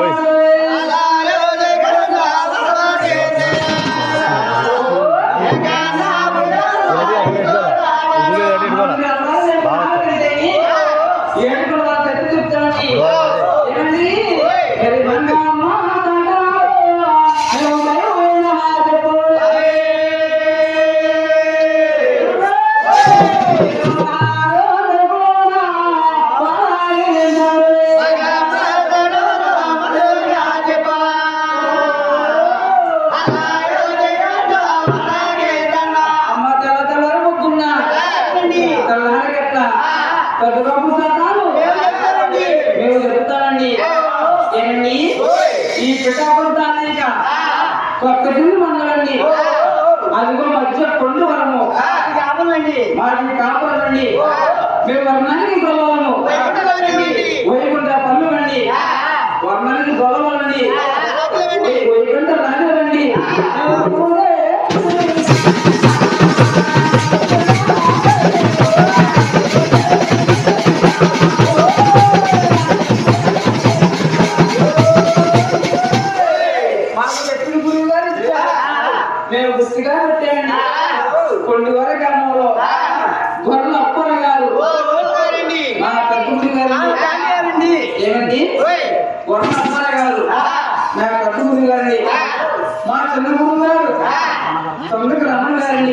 ওই గిల్లు మండలండి. అదిగో మధ్య కొండు వరము. మాది కాపురండి మేము వర్ణానికి గొలవము వైకుంఠ పనులండి వర్ణానికి గొలవలండి వైకుంఠ రాజులండి. కొన్ని వరకు గ్రామంలో గొర్రెల అప్పర గారు మా గారు ఏమండి? గొర్రెల అప్పర గారు మా పెద్ద గురువు గారండి మా గురువు గారు. తొమ్మిది రమణ గారండి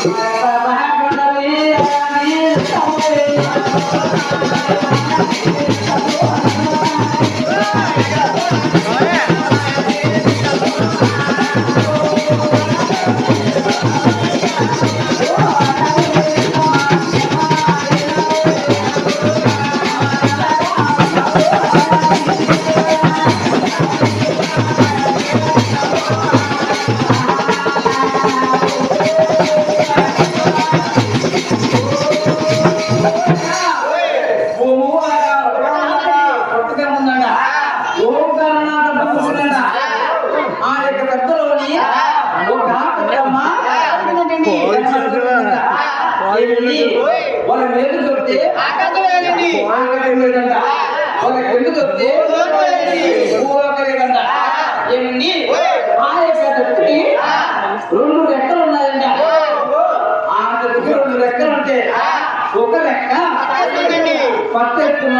Thank you.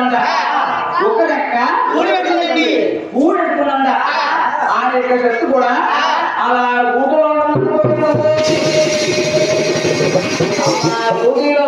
ఎత్తుకుందంట ఒక రెక్క ఊడెత్తుకుందంట ఆ యొక్క చెట్టు కూడా అలా ఊటలో ఊగిలో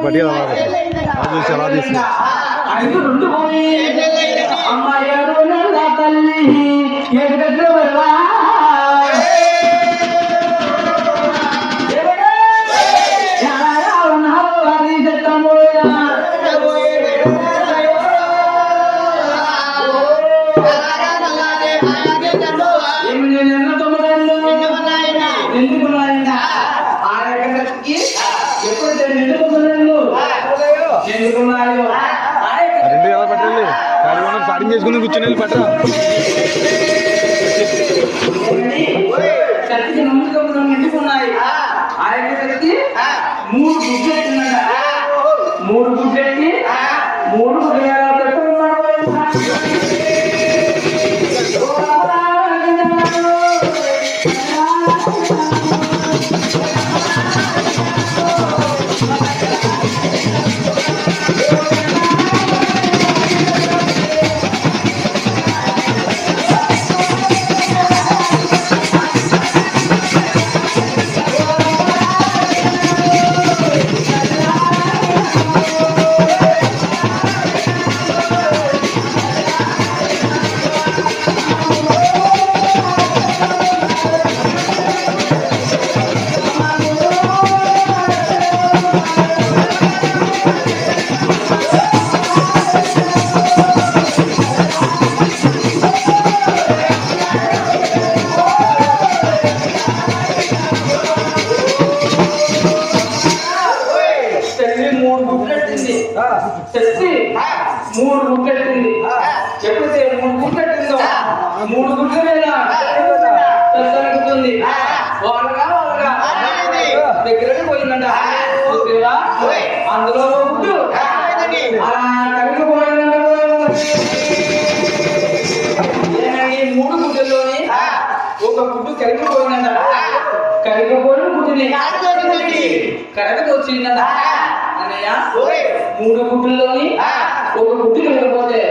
ఇంక పట్టి అలా చూసి అలా తీసి ఐదు రెండు పోయి అమ్మాయి ఏడు నా తల్లి ఏడు దగ్గర వెళ్ళా రెండు కదా పట్టండి ఖాళీ ఉన్న స్టార్టింగ్ చేసుకుని కూర్చొని వెళ్ళి పట్టరా శక్తికి నమ్మకములు నిండుకున్నాయి ఆ. యొక్క శక్తి మూడు గుడ్డెట్టిందట మూడు గుడ్లెట్టి మూడు గుడ్డెల మూడు గుడ్డెట్టింది ఎప్పుడైతే మూడు గుడ్డెట్టిందో మూడు గుడ్ల వాళ్ళగా వాళ్ళగా. దగ్గరకి పోయిందంట. చూసావా? అందులో గుడ్డు అలా కరిగిపోయిందంట ఏమని? మూడు గుడ్డల్లోని ఒక గుడ్డు కరిగిపోయిందంట కరిగిపోయిన గుడ్డుని కరెక్ట్ వచ్చిందంట అన్నయ్య మూడు గుడ్డుల్లోని ఒక గుడ్డు కరిగిపోతే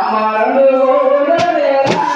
అమ్మ రెండు గుడ్డలు వేరా.